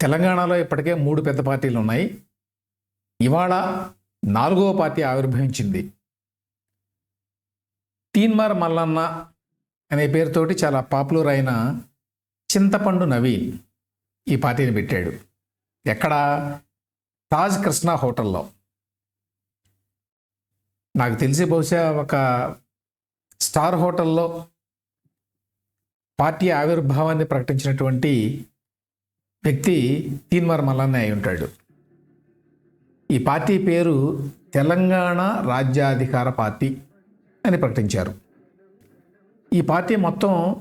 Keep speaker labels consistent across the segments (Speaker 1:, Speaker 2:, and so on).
Speaker 1: తెలంగాణలో ఇప్పటికే మూడు పెద్ద పార్టీలు ఉన్నాయి. ఇవాళ నాలుగవ పార్టీ ఆవిర్భవించింది. తీన్మార్ మల్లన్న అనే పేరుతోటి చాలా పాపులర్ అయిన చింతపండు నవీన్ ఈ పార్టీని పెట్టాడు. ఎక్కడ? తాజ్ కృష్ణ హోటల్లో. నాకు తెలిసి బహుశా ఒక స్టార్ హోటల్లో పార్టీ ఆవిర్భావాన్ని ప్రకటించినటువంటి వ్యక్తి తీన్మార్ మల్లన్న అయి ఉంటాడు. ఈ పార్టీ పేరు తెలంగాణ రాజ్యాధికార పార్టీ అని ప్రకటించారు. ఈ పార్టీ మొత్తం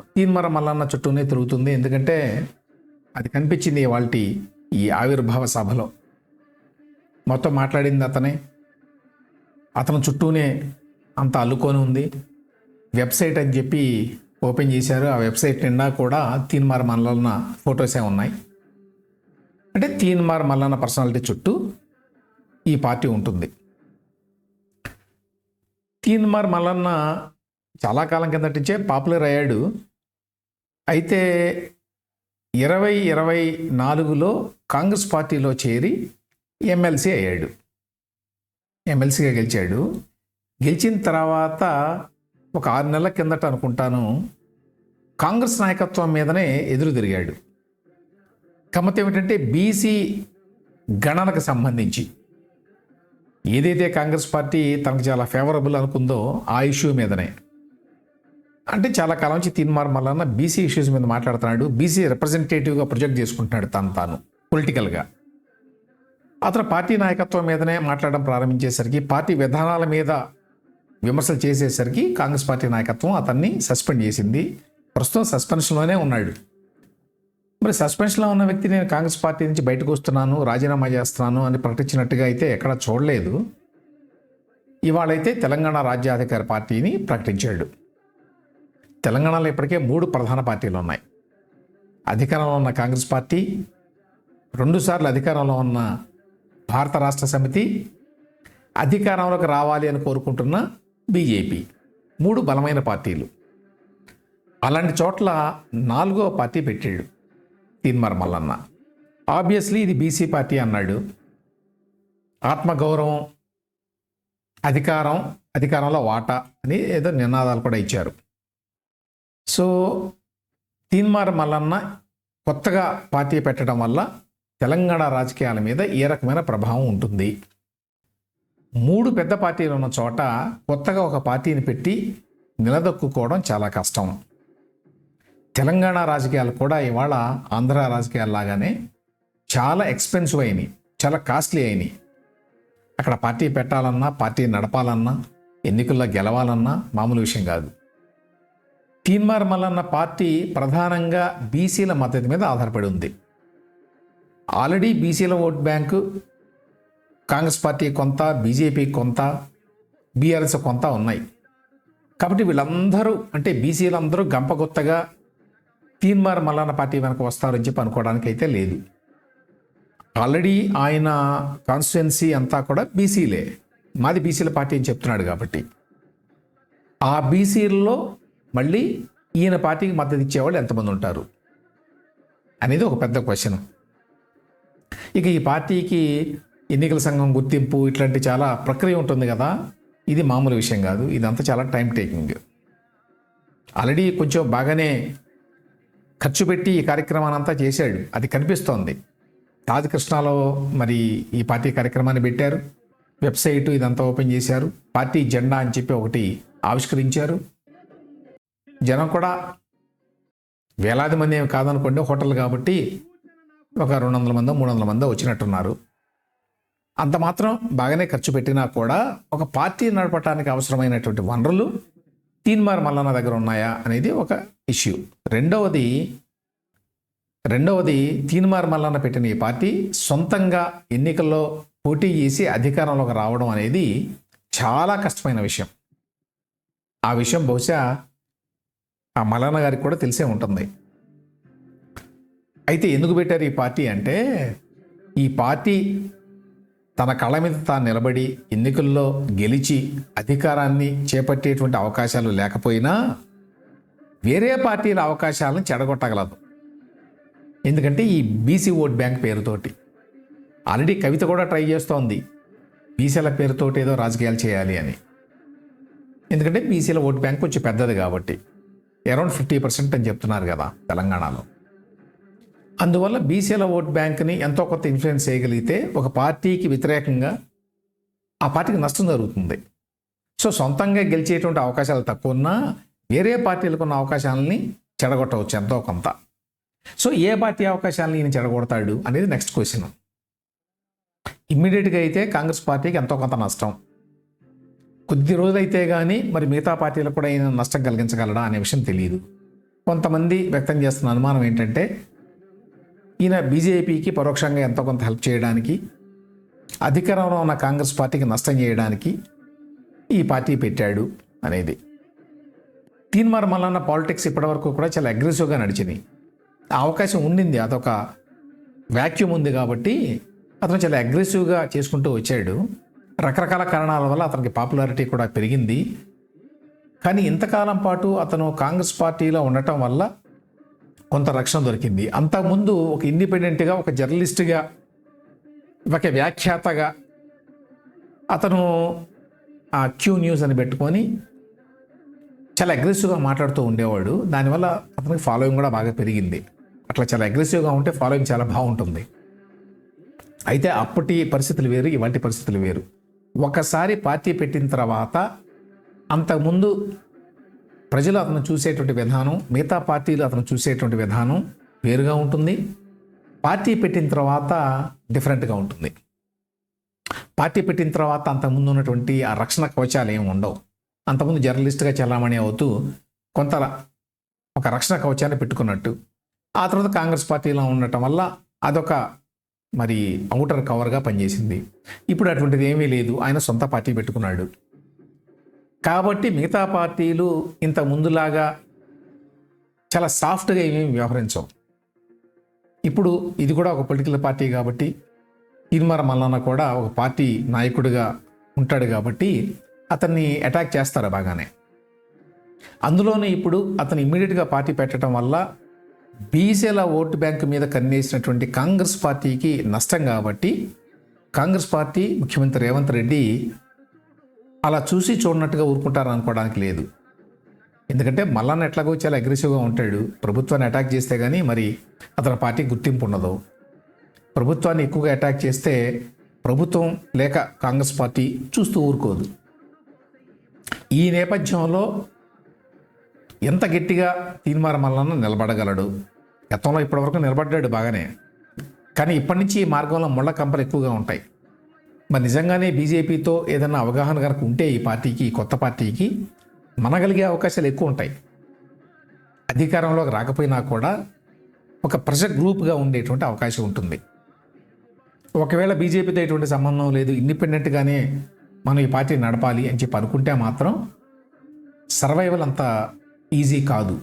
Speaker 1: తీన్మర మల్లన్న చుట్టూనే తిరుగుతుంది. ఎందుకంటే అది కనిపించింది వాళ్ళ ఈ ఆవిర్భావ సభలో. మొత్తం మాట్లాడింది అతనే. అతను చుట్టూనే అంత అల్లుకొని ఉంది. వెబ్సైట్ అని చెప్పి ఓపెన్ చేశారు. ఆ వెబ్సైట్ నిండా కూడా తీన్మార్ మల్లన్న ఫొటోసే ఉన్నాయి. అంటే తీన్మార్ మల్లన్న పర్సనాలిటీ చుట్టూ ఈ పార్టీ ఉంటుంది. తీన్మార్ మల్లన్న చాలా కాలం కిందటించే పాపులర్ అయ్యాడు. అయితే ఇరవై ఇరవై నాలుగులో కాంగ్రెస్ పార్టీలో చేరి ఎమ్మెల్సీ అయ్యాడు. ఎమ్మెల్సీగా గెలిచాడు. గెలిచిన తర్వాత ఒక ఆరు నెలల కిందట అనుకుంటాను కాంగ్రెస్ నాయకత్వం మీదనే ఎదురు తిరిగాడు. కమత ఏమిటంటే బీసీ గణనకు సంబంధించి. ఏదైతే కాంగ్రెస్ పార్టీ తనకు చాలా ఫేవరబుల్ అనుకుందో ఆ ఇష్యూ మీదనే. అంటే చాలా కాలం నుంచి తీన్మార్ మల్లన్న బీసీ ఇష్యూస్ మీద మాట్లాడుతున్నాడు బీసీ రిప్రజెంటేటివ్గా ప్రొజెక్ట్ చేసుకుంటున్నాడు తను తాను పొలిటికల్గా. అతను పార్టీ నాయకత్వం మీదనే మాట్లాడడం ప్రారంభించేసరికి పార్టీ విధానాల మీద విమర్శలు చేసేసరికి కాంగ్రెస్ పార్టీ నాయకత్వం అతన్ని సస్పెండ్ చేసింది. ప్రస్తుతం సస్పెన్షన్లోనే ఉన్నాడు. మరి సస్పెన్షన్లో ఉన్న వ్యక్తి నేను కాంగ్రెస్ పార్టీ నుంచి బయటకు వస్తున్నాను రాజీనామా చేస్తున్నాను అని ప్రకటించినట్టుగా అయితే ఎక్కడ చూడలేదు. ఇవాళైతే తెలంగాణ రాజ్యాధికార పార్టీని ప్రకటించాడు. తెలంగాణలో ఇప్పటికే మూడు ప్రధాన పార్టీలు ఉన్నాయి. అధికారంలో ఉన్న కాంగ్రెస్ పార్టీ రెండుసార్లు అధికారంలో ఉన్న భారత రాష్ట్ర సమితి అధికారంలోకి రావాలి అని కోరుకుంటున్న బీజేపీ. మూడు బలమైన పార్టీలు. అలాంటి చోట్ల నాలుగో పార్టీ పెట్టాడు తీన్మార్ మల్లన్న. ఆబ్వియస్లీ ఇది బీసీ పార్టీ అన్నాడు. ఆత్మగౌరవం అధికారం అధికారంలో వాటా అని ఏదో నినాదాలు కూడా ఇచ్చారు. సో తీన్మార్ మల్లన్న కొత్తగా పార్టీ పెట్టడం వల్ల తెలంగాణ రాజకీయాల మీద ఏ రకమైన ప్రభావం ఉంటుంది? మూడు పెద్ద పార్టీలు ఉన్న చోట కొత్తగా ఒక పార్టీని పెట్టి నిలదొక్కుకోవడం చాలా కష్టం. తెలంగాణ రాజకీయాలు కూడా ఇవాళ ఆంధ్ర రాజకీయాలు లాగానే చాలా ఎక్స్పెన్సివ్ అయినాయి చాలా కాస్ట్లీ అయినాయి. అక్కడ పార్టీ పెట్టాలన్నా పార్టీ నడపాలన్నా ఎన్నికల్లో గెలవాలన్నా మామూలు విషయం కాదు. తీన్మార్ మల్లన్న పార్టీ ప్రధానంగా బీసీల మద్దతు మీద ఆధారపడి ఉంది. ఆల్రెడీ బీసీల ఓట్ బ్యాంకు కాంగ్రెస్ పార్టీ కొంత బీజేపీ కొంత బీఆర్ఎస్ కొంత ఉన్నాయి. కాబట్టి వీళ్ళందరూ అంటే బీసీలందరూ గంపగొత్తగా తీన్మార్ మల్లన్న పార్టీ వెనక వస్తారని చెప్పి అనుకోవడానికి అయితే లేదు. ఆల్రెడీ ఆయన కాన్స్టిట్యున్సీ అంతా కూడా బీసీలే. మాది బీసీల పార్టీ అని చెప్తున్నాడు కాబట్టి. ఆ బీసీల్లో మళ్ళీ ఈయన పార్టీకి మద్దతు ఇచ్చేవాళ్ళు ఎంతమంది ఉంటారు? అనేది ఒక పెద్ద క్వశ్చన్. ఇక ఈ పార్టీకి ఎన్నికల సంఘం గుర్తింపు ఇట్లాంటి చాలా ప్రక్రియ ఉంటుంది కదా. ఇది మామూలు విషయం కాదు. ఇదంతా చాలా టైం టేకింగ్. ఆల్రెడీ కొంచెం బాగానే ఖర్చు పెట్టి ఈ కార్యక్రమాన్ని అంతా చేశాడు. అది కనిపిస్తోంది. తాజ్ కృష్ణాలో మరి ఈ పార్టీ కార్యక్రమాన్ని పెట్టారు. వెబ్సైట్ ఇదంతా ఓపెన్ చేశారు. పార్టీ జెండా అని చెప్పి ఒకటి ఆవిష్కరించారు. జనం కూడా వేలాది మంది ఏమి కాదనుకోండి హోటల్ కాబట్టి ఒక రెండు వందల మందో మూడు వందల మందో వచ్చినట్టున్నారు. అంత మాత్రం బాగానే ఖర్చు పెట్టినా కూడా ఒక పార్టీ నడపడానికి అవసరమైనటువంటి వనరులు తీన్మార్ మల్లన్న దగ్గర ఉన్నాయా అనేది ఒక ఇష్యూ. రెండవది రెండవది తీన్మార్ మల్లన్న పెట్టిన ఈ పార్టీ సొంతంగా ఎన్నికల్లో పోటీ చేసి అధికారంలోకి రావడం అనేది చాలా కష్టమైన విషయం. ఆ విషయం బహుశా ఆ మల్లన్న గారికి కూడా తెలిసే ఉంటుంది. అయితే ఎందుకు పెట్టారు ఈ పార్టీ అంటే ఈ పార్టీ తన కళ్ళ మీద తాను నిలబడి ఎన్నికల్లో గెలిచి అధికారాన్ని చేపట్టేటువంటి అవకాశాలు లేకపోయినా వేరే పార్టీల అవకాశాలను చెడగొట్టగలదు. ఎందుకంటే ఈ బీసీ ఓట్ బ్యాంక్ పేరుతోటి ఆల్రెడీ కవిత కూడా ట్రై చేస్తోంది. బీసీల పేరుతోటి ఏదో రాజకీయాలు చేయాలి అని. ఎందుకంటే బీసీల ఓట్ బ్యాంక్ కొంచెం పెద్దది కాబట్టి అరౌండ్ ఫిఫ్టీ పర్సెంట్ అని చెప్తున్నారు కదా తెలంగాణలో. అందువల్ల బీసీల ఓట్ బ్యాంక్ని ఎంతో కొంత ఇన్ఫ్లుయెన్స్ చేయగలిగితే ఒక పార్టీకి వ్యతిరేకంగా ఆ పార్టీకి నష్టం జరుగుతుంది. సో సొంతంగా గెలిచేటువంటి అవకాశాలు తక్కువ ఉన్నా వేరే పార్టీలకు ఉన్న అవకాశాలని చెడగొట్టవచ్చు ఎంతో కొంత. సో ఏ పార్టీ అవకాశాలను ఈయన చెడగొడతాడు అనేది నెక్స్ట్ క్వశ్చన్. ఇమ్మీడియట్గా అయితే కాంగ్రెస్ పార్టీకి ఎంతో కొంత నష్టం. కొద్ది రోజులైతే కానీ మరి మిగతా పార్టీలకు కూడా ఈయన నష్టం కలిగించగలడా అనే విషయం తెలియదు కొంతమంది వ్యక్తం చేస్తున్న అనుమానం ఏంటంటే ఈయన బీజేపీకి పరోక్షంగా ఎంతో కొంత హెల్ప్ చేయడానికి అధికారంలో ఉన్న కాంగ్రెస్ పార్టీకి నష్టం చేయడానికి ఈ పార్టీ పెట్టాడు అనేది. తీన్మార్ మల్లన్న పాలిటిక్స్ ఇప్పటివరకు కూడా చాలా అగ్రెసివ్గా నడిచినాయి. ఆ అవకాశం ఉండింది అదొక వ్యాక్యూమ్ ఉంది కాబట్టి అతను చాలా అగ్రెసివ్గా చేసుకుంటూ వచ్చాడు. రకరకాల కారణాల వల్ల అతనికి పాపులారిటీ కూడా పెరిగింది. కానీ ఇంతకాలం పాటు అతను కాంగ్రెస్ పార్టీలో ఉండటం వల్ల కొంత రక్షణ దొరికింది. అంతకుముందు ఒక ఇండిపెండెంట్గా ఒక జర్నలిస్ట్గా ఒక వ్యాఖ్యాతగా అతను ఆ క్యూ న్యూస్ అని పెట్టుకొని చాలా అగ్రెసివ్గా మాట్లాడుతూ ఉండేవాడు. దానివల్ల అతనికి ఫాలోయింగ్ కూడా బాగా పెరిగింది. అట్లా చాలా అగ్రెసివ్గా ఉంటే ఫాలోయింగ్ చాలా బాగుంటుంది. అయితే అప్పటి పరిస్థితులు వేరు ఇవంటి పరిస్థితులు వేరు. ఒకసారి పార్టీ పెట్టిన తర్వాత అంతకుముందు ప్రజలు అతను చూసేటువంటి విధానం మిగతా పార్టీలు అతను చూసేటువంటి విధానం వేరుగా ఉంటుంది. పార్టీ పెట్టిన తర్వాత డిఫరెంట్గా ఉంటుంది. పార్టీ పెట్టిన తర్వాత అంతకుముందు ఉన్నటువంటి ఆ రక్షణ కవచాలు ఏమి ఉండవు. అంతకుముందు జర్నలిస్ట్గా చలామణి అవుతూ కొంత ఒక రక్షణ కవచాన్ని పెట్టుకున్నట్టు. ఆ తర్వాత కాంగ్రెస్ పార్టీలో ఉండటం వల్ల అదొక మరి అవుటర్ కవర్గా పనిచేసింది. ఇప్పుడు అటువంటిది ఏమీ లేదు. ఆయన సొంత పార్టీ పెట్టుకున్నాడు. కాబట్టి మిగతా పార్టీలు ఇంత ముందులాగా చాలా సాఫ్ట్గా ఏమేమి వ్యవహరించవు. ఇప్పుడు ఇది కూడా ఒక పొలిటికల్ పార్టీ కాబట్టి తీర్మార మల్లన్న కూడా ఒక పార్టీ నాయకుడిగా ఉంటాడు కాబట్టి అతన్ని అటాక్ చేస్తారు బాగానే. అందులోనే ఇప్పుడు అతను ఇమ్మీడియట్గా పార్టీ పెట్టడం వల్ల బీసీల ఓటు బ్యాంకు మీద కన్నేసినటువంటి కాంగ్రెస్ పార్టీకి నష్టం కాబట్టి కాంగ్రెస్ పార్టీ ముఖ్యమంత్రి రేవంత్ రెడ్డి అలా చూసి చూడనట్టుగా ఊరుకుంటారు అనుకోవడానికి లేదు. ఎందుకంటే మల్లన్న ఎట్లాగో చాలా అగ్రెసివ్గా ఉంటాడు. ప్రభుత్వాన్ని అటాక్ చేస్తే కానీ మరి అతని పార్టీ గుర్తింపు ఉండదు. ప్రభుత్వాన్ని ఎక్కువగా అటాక్ చేస్తే ప్రభుత్వం లేక కాంగ్రెస్ పార్టీ చూస్తూ ఊరుకోదు. ఈ నేపథ్యంలో ఎంత గట్టిగా తీన్మార మల్లన్న నిలబడగలడు? గతంలో ఇప్పటివరకు నిలబడ్డాడు బాగానే. కానీ ఇప్పటి నుంచి ఈ మార్గంలో ముళ్ళ కంపలు ఎక్కువగా ఉంటాయి. మరి నిజంగానే బీజేపీతో ఏదైనా అవగాహన కనుక ఉంటే ఈ పార్టీకి కొత్త పార్టీకి మనగలిగే అవకాశాలు ఎక్కువ ఉంటాయి. అధికారంలోకి రాకపోయినా కూడా ఒక ప్రజ గ్రూప్గా ఉండేటువంటి అవకాశం ఉంటుంది. ఒకవేళ బీజేపీతో ఎటువంటి సంబంధం లేదు ఇండిపెండెంట్గానే మనం ఈ పార్టీ నడపాలి అని చెప్పి అనుకుంటే మాత్రం సర్వైవల్ అంత ఈజీ కాదు.